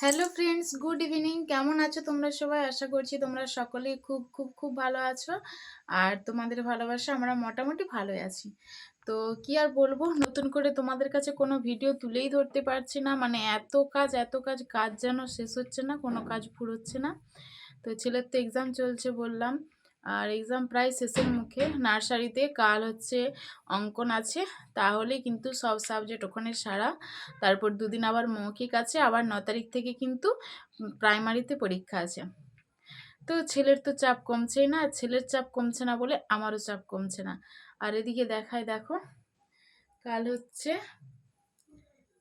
Hello friends good evening কেমন আছো তোমরা সবাই? আশা করছি তোমরা সকলেই খুব খুব খুব ভালো আছো। আর তোমাদের ভালোবাসা আমরা মোটামুটি ভালোই আছি। তো কি আর বলব? নতুন করে তোমাদের কাছে কোনো ভিডিও তুলেই ধরতে পারছি না। মানে এত কাজ এত কাজ কাজ যেন শেষ হচ্ছে না, কোনো কাজ ফুরোচ্ছে না। তো ছেলের তো এক্সাম চলছে বললাম। আর এক্সাম প্রায় শেষের মুখে নার্সারিতে কাল হচ্ছে অঙ্কন আছে, তাহলে কিন্তু সব সাবজেক্ট ওখানে সারা। তারপর দুদিন আবার মৌখিক আছে, আবার ন তারিখ থেকে কিন্তু প্রাইমারিতে পরীক্ষা আছে। তো ছেলের তো চাপ কমছেই না, ছেলের চাপ কমছে না বলে আমারও চাপ কমছে না। আর এদিকে দেখায় দেখো, কাল হচ্ছে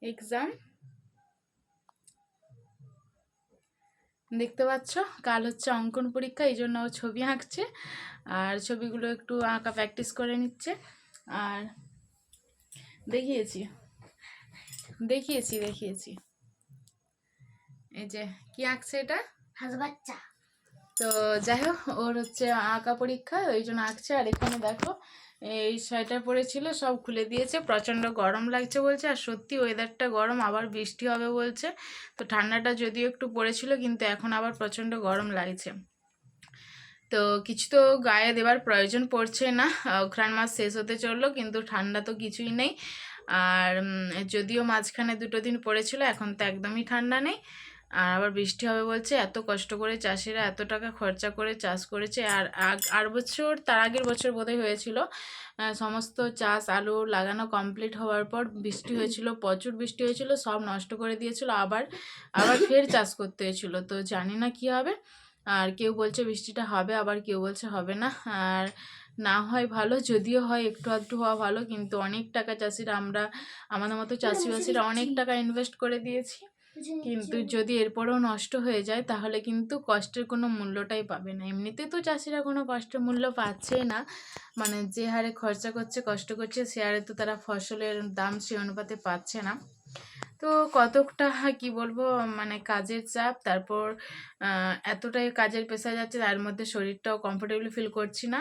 এক্সাম দেখতে পাচ্ছ? কাল হচ্ছে অঙ্কন পরীক্ষা এই জন্য ও ছবি আঁকছে। আর ছবিগুলো একটু আঁকা প্র্যাকটিস করে নিচ্ছে। আর দেখিয়েছি। দেখিয়েছি দেখিয়েছি। এই যে, কি আঁকছে এটা? হাঁস বাচ্চা। তো যাই হোক ওর হচ্ছে আঁকা পরীক্ষা, ওই জন্য আঁকছে। আর এখানে দেখো, এই সোয়েটার পরেছিল, সব খুলে দিয়েছে, প্রচণ্ড গরম লাগছে বলছে, আর সত্যি ওয়েদারটা গরম, আবার বৃষ্টি হবে বলছে। তো ঠান্ডাটা যদিও একটু পড়েছিল, কিন্তু এখন আবার প্রচণ্ড গরম লাগছে। তো কিছু তো গায়ে দেবার প্রয়োজন পড়ছে না, অঘ্রাণ মাস শেষ হতে চলল, কিন্তু ঠান্ডা তো কিছুই নেই। আর যদিও মাঝখানে দুটো দিন পড়েছিল, এখন তো একদমই ঠান্ডা নেই। আর আবার বৃষ্টি হবে বলছে এত কষ্ট করে চাষিরা এত টাকা খরচা করে চাষ করেছে। আর আগ- আর বছর তার আগের বছর বোধহয় হয়েছিল সমস্ত চাষ আলু লাগানো কমপ্লিট হওয়ার পর বৃষ্টি হয়েছিল প্রচুর বৃষ্টি হয়েছিল সব নষ্ট করে দিয়েছিল আবার আবার ফের চাষ করতে হয়েছিল। তো জানি না কি হবে আর কেউ বলছে বৃষ্টিটা হবে আবার কেউ বলছে হবে না। আর না হয় ভালো যদিও হয় একটু আধটু হওয়া ভালো কিন্তু অনেক টাকা চাষিরা আমরা আমাদের মতো চাষিবাসীরা অনেক টাকা ইনভেস্ট করে দিয়েছি। কিন্তু যদি এরপরেও নষ্ট হয়ে যায় তাহলে কিন্তু কষ্টের কোনো মূল্যটাই পাবে না। এমনিতে তো চাষিরা কোনো কষ্টের মূল্য পাচ্ছেই না। মানে যে হারে খরচা করছে কষ্ট করছে সে হারে তো তারা ফসলের দাম সে অনুপাতে পাচ্ছে না। তো কতকটা কি বলব মানে কাজের চাপ তারপর এতটাই কাজের পেশা যাচ্ছে তার মধ্যে শরীরটাও কমফোর্টেবল ফিল করছি না।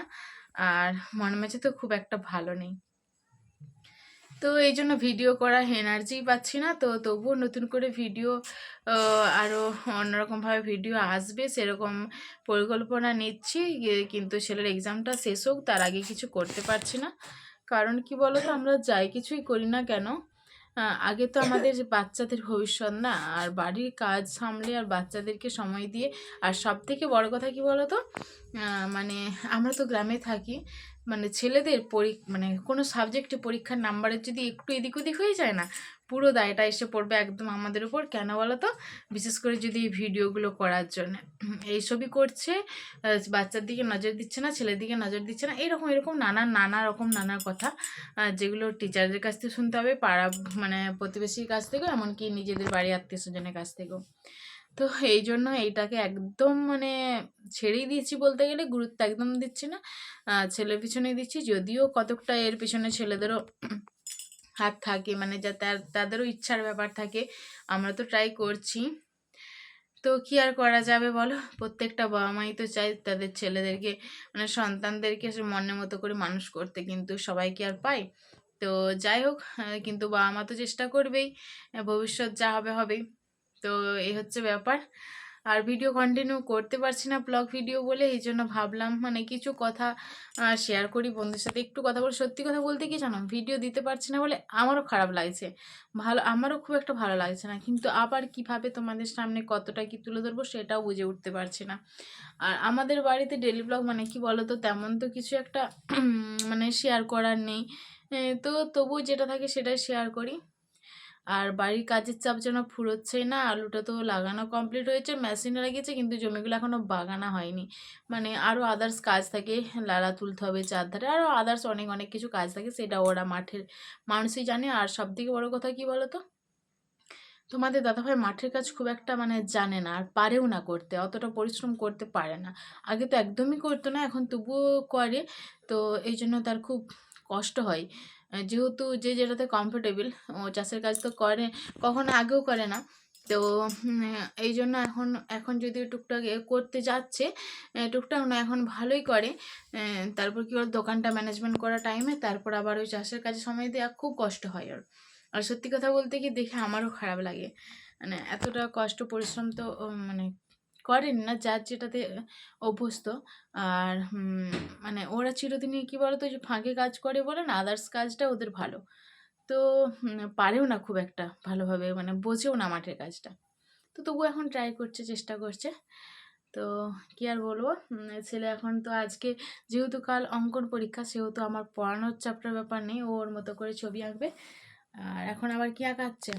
আর মন মেজে তো খুব একটা ভালো নেই। তো এই জন্য ভিডিও করার এনার্জি পাচ্ছি না। তো তবুও নতুন করে ভিডিও আরও অন্যরকমভাবে ভিডিও আসবে, সেরকম পরিকল্পনা নিচ্ছি। কিন্তু ছেলের এক্সামটা শেষ হোক, তার আগে কিছু করতে পারছি না। কারণ কি বলো তো আমরা যাই কিছুই করি না কেন আগে তো আমাদের বাচ্চাদের ভবিষ্যৎ না, আর বাড়ির কাজ সামলে আর বাচ্চাদেরকে সময় দিয়ে। আর সব থেকে বড় কথা কি বলো তো মানে আমরা তো গ্রামে থাকি মানে ছেলেদের পরি মানে কোনো সাবজেক্টে পরীক্ষার নাম্বারের যদি একটু এদিক ওদিক হয়ে যায় না, পুরো দায়টা এসে পড়বে একদম আমাদের উপর। কেন বলো তো? বিশেষ করে যদি এই ভিডিওগুলো করার জন্য। এইসবই করছে বাচ্চার দিকে নজর দিচ্ছে না, ছেলের দিকে নজর দিচ্ছে না, এরকম এরকম নানা নানা রকম নানা কথা যেগুলো টিচারদের কাছ থেকে শুনতে হবে, পাড়া মানে প্রতিবেশীর কাছ থেকেও, এমনকি নিজেদের বাড়ি আত্মীয় স্বজনের কাছ থেকেও। তো এই জন্য এইটাকে একদম মানে ছেড়েই দিয়েছি বলতে গেলে, গুরুত্ব একদম দিচ্ছি না। ছেলের পিছনে দিচ্ছি। যদিও কতকটা এর পিছনে ছেলেদেরও হাত থাকে মানে যা তাদেরও ইচ্ছার ব্যাপার থাকে, আমরা তো ট্রাই করছি। তো কি আর করা যাবে বলো? প্রত্যেকটা বাবা মাই তো চায় তাদের ছেলেদেরকে মানে সন্তানদেরকে মনের মতো করে মানুষ করতে, কিন্তু সবাই কি আর পায়? তো যাই হোক কিন্তু বাবা মা তো চেষ্টা করবেই, ভবিষ্যৎ যা হবে, হবেই। তো এই হচ্ছে ব্যাপার। আর ভিডিও কন্টিনিউ করতে পারছি না ব্লগ ভিডিও বলে, এই জন্য ভাবলাম মানে কিছু কথা শেয়ার করি বন্ধুর সাথে। একটু কথা বলে, সত্যি কথা বলতে কি জানো? ভিডিও দিতে পারছি না বলে আমারও খারাপ লাগছে। ভালো, আমারও খুব একটা ভালো লাগছে না। কিন্তু আবার কীভাবে তোমাদের সামনে কতটা কি তুলে ধরবো সেটাও বুঝে উঠতে পারছি না। আর আমাদের বাড়িতে ডেলি ব্লগ মানে কি বলো তো তেমন তো কিছু একটা মানে শেয়ার করার নেই। তো তবু যেটা থাকে সেটাই শেয়ার করি। আর বাড়ির কাজের চাপ যেন ফুরোচ্ছেই না, আলুটা তো লাগানো কমপ্লিট হয়েছে মেশিনে লাগিয়েছে, কিন্তু জমিগুলো এখনও বাগানো হয়নি। মানে আরও আদার্স কাজ থাকে, লালা তুলতে হবে চারধারে আরও আদার্স অনেক অনেক কিছু কাজ থাকে, সেটা ওরা মাঠের, মানুষই জানে। আর সব থেকে বড়ো কথা কি বলো তো তোমাদের দাদাভাই মাঠের কাজ খুব একটা মানে জানে না, আর পারেও না করতে, অতটা পরিশ্রম করতে পারে না। আগে তো একদমই করতো না, এখন তবুও করে, তো এই জন্য তার খুব কষ্ট হয়। যেহেতু যে যেটাতে কমফোর্টেবল ও চাষের কাজ তো করে, কখনো আগেও করে না। তো এই জন্য এখন এখন যদি টুকটাক এ করতে যাচ্ছে টুকটাক না, এখন ভালোই করে। তারপর কি ওর দোকানটা ম্যানেজমেন্ট করা টাইমে তারপর আবার ওই চাষের কাজে সময় দেওয়া খুব কষ্ট হয় ওর। আর সত্যি কথা বলতে কি, দেখে আমারও খারাপ লাগে। মানে এতটা কষ্ট, পরিশ্রম তো মানে করেন না যার যেটাতে অভ্যস্ত। আর মানে ওরা চিরদিনই কী বলো তো ওই যে ফাঁকে কাজ করে বলে না আদার্স কাজটা ওদের ভালো। তো পারেও না খুব একটা ভালোভাবে মানে বোঝেও না মাঠের কাজটা। তো তবু এখন ট্রাই করছে চেষ্টা করছে। তো কি আর বলব ছেলে এখন তো আজকে যেহেতু কাল অঙ্কন পরীক্ষা সেহেতু আমার পড়ানোর চাপটার ব্যাপার নেই ও ওর মতো করে ছবি আঁকবে। আর এখন আবার কি আঁকাচ্ছে?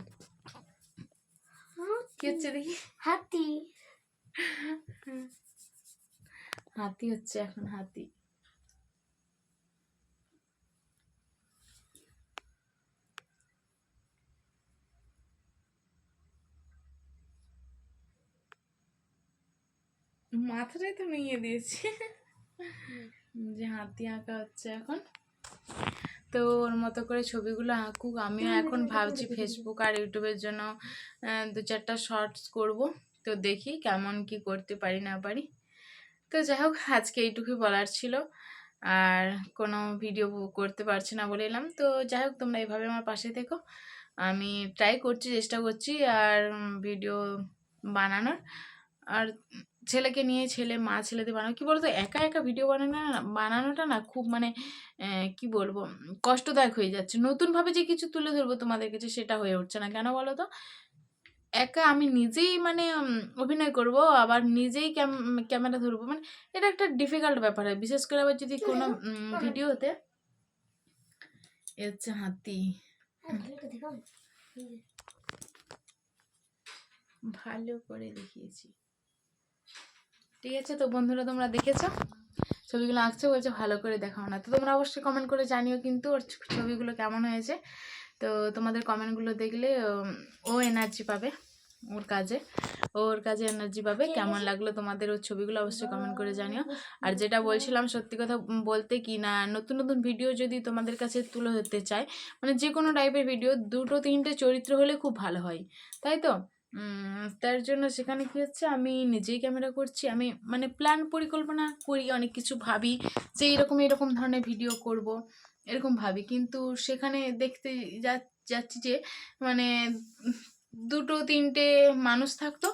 কি হচ্ছে দেখি? হাতি। হাতি হচ্ছে এখন হাতি। মাথাটাই তো নিয়ে দিয়েছি। যে হাতি আঁকা হচ্ছে এখন। তো ওর মতো করে ছবিগুলো আঁকুক। আমিও এখন ভাবছি ফেসবুক আর ইউটিউবের জন্য দু চারটা শর্টস করব। তো দেখি কেমন কি করতে পারি না পারি। তো যাই হোক, আজকে এইটুকুই বলার ছিল। আর কোনো ভিডিও করতে পারছি না বলে এলাম। তো যাই হোক, তোমরা এভাবে আমার পাশে থেকো। আমি ট্রাই করছি, চেষ্টা করছি আর ভিডিও বানানোর। আর ছেলেকে নিয়ে, ছেলে, মা, ছেলেদের বানানো। কি বলতো, একা একা ভিডিও বানানো বানানোটা না খুব মানে কি বলব কষ্টদায়ক হয়ে যাচ্ছে। নতুনভাবে যে কিছু তুলে ধরবো তোমাদের কাছে, সেটা হয়ে উঠছে না। কেন বলো তো? একা আমি নিজেই মানে অভিনয় করব আবার নিজেই ক্যাম- ক্যামেরা ধরবো মানে এটা একটা ডিফিকাল্ট ব্যাপার হয়। বিশেষ করে আবার যদি কোনো উম, ভিডিওতে এ হচ্ছে হাতি। ভালো করে দেখিয়েছি। ঠিক আছে তো বন্ধুরা তোমরা দেখেছ? ছবিগুলো আঁকছে বলছে ভালো করে দেখাও না। তো তোমরা অবশ্যই কমেন্ট করে জানিও কিন্তু ওর ছবিগুলো কেমন হয়েছে। তো তোমাদের কমেন্টগুলো দেখলে ও এনার্জি পাবে ওর কাজে। ওর কাজে এনার্জি পাবে। কেমন লাগল তোমাদের ওর ছবিগুলো অবশ্যই কমেন্ট করে জানিও। আর যেটা বলছিলাম সত্যি কথা বলতে কি না নতুন নতুন ভিডিও যদি তোমাদের কাছে তুলে ধরতে চাই মানে যে কোনো টাইপের ভিডিও দুটো তিনটে চরিত্র হলে খুব ভালো হয়। তাই তো? তার জন্য সেখানে কি হচ্ছে আমি নিজেই ক্যামেরা করছি আমি মানে প্ল্যান পরিকল্পনা করি অনেক কিছু ভাবি যে এরকম এরকম ধরনের ভিডিও করব। এরকম ভাবি। কিন্তু সেখানে দেখতে যাচ্ছি যে মানে দুটো, তিনটে মানুষ থাকতো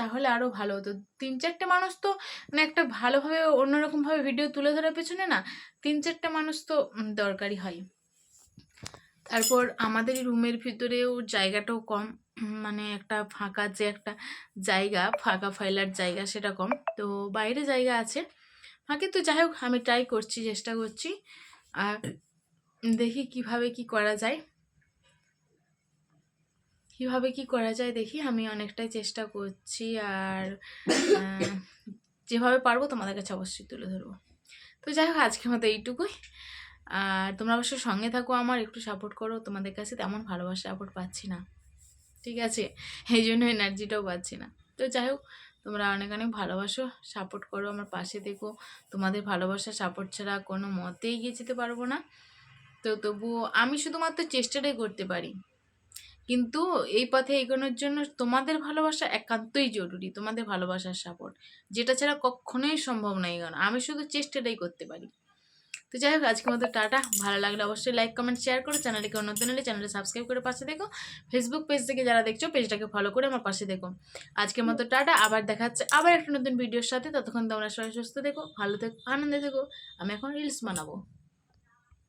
তাহলে আরও ভালো হতো। তিন, চারটে মানুষ তো মানে একটা ভালোভাবে, অন্যরকমভাবে ভিডিও তুলে ধরার পেছনে না, তিন, চারটে মানুষ তো দরকারি হয়। তারপর আমাদের রুমের ভিতরেও জায়গাটাও কম মানে একটা ফাঁকা যে একটা জায়গা, ফাঁকা ফাইলার জায়গা সেটা কম। তো বাইরে জায়গা আছে। ফাঁকে তো যাই হোক, আমি ট্রাই করছি, চেষ্টা করছি। আর দেখি কীভাবে কি করা যায়। কীভাবে কি করা যায় দেখি, আমি অনেকটাই চেষ্টা করছি আর যেভাবে পারব তোমাদের কাছে অবশ্যই তুলে ধরবো। তো যাই হোক, আজকের মতো এইটুকুই। আর তোমরা অবশ্যই সঙ্গে থাকো আমার, একটু সাপোর্ট করো, তোমাদের কাছে তেমন ভালোবাসা সাপোর্ট পাচ্ছি না। ঠিক আছে? এই জন্য এনার্জিটাও পাচ্ছি না। তো যাই হোক তোমরা অনেক অনেক ভালোবাসো সাপোর্ট করো আমার পাশে দেখো তোমাদের ভালোবাসা সাপোর্ট ছাড়া কোনো মতেই এগিয়ে যেতে পারব না। তো তবুও আমি শুধুমাত্র চেষ্টাটাই করতে পারি। কিন্তু এই পথে এগোনোর জন্য তোমাদের ভালোবাসা একান্তই জরুরি, তোমাদের ভালোবাসার সাপোর্ট যেটা ছাড়া কখনোই সম্ভব নয় এগোনো। আমি শুধু চেষ্টাটাই করতে পারি। তো যাই হোক, আজকের মতো টাটা। ভালো লাগলে অবশ্যই লাইক কমেন্ট শেয়ার করো। চ্যানেলটিকে নতুন হলে চ্যানেলটা সাবস্ক্রাইব করে পাশে দেখো ফেসবুক পেজ থেকে যারা দেখছ পেজটাকে ফলো করে আমার পাশে দেখো আজকের মতো টাটা। আবার দেখাচ্ছে আবার একটা নতুন ভিডিওর সাথে। ততক্ষণ তোমরা সবাই সুস্থ দেখো ভালো থেকো, আনন্দে থেকো। আমি এখন রিলস বানাবো।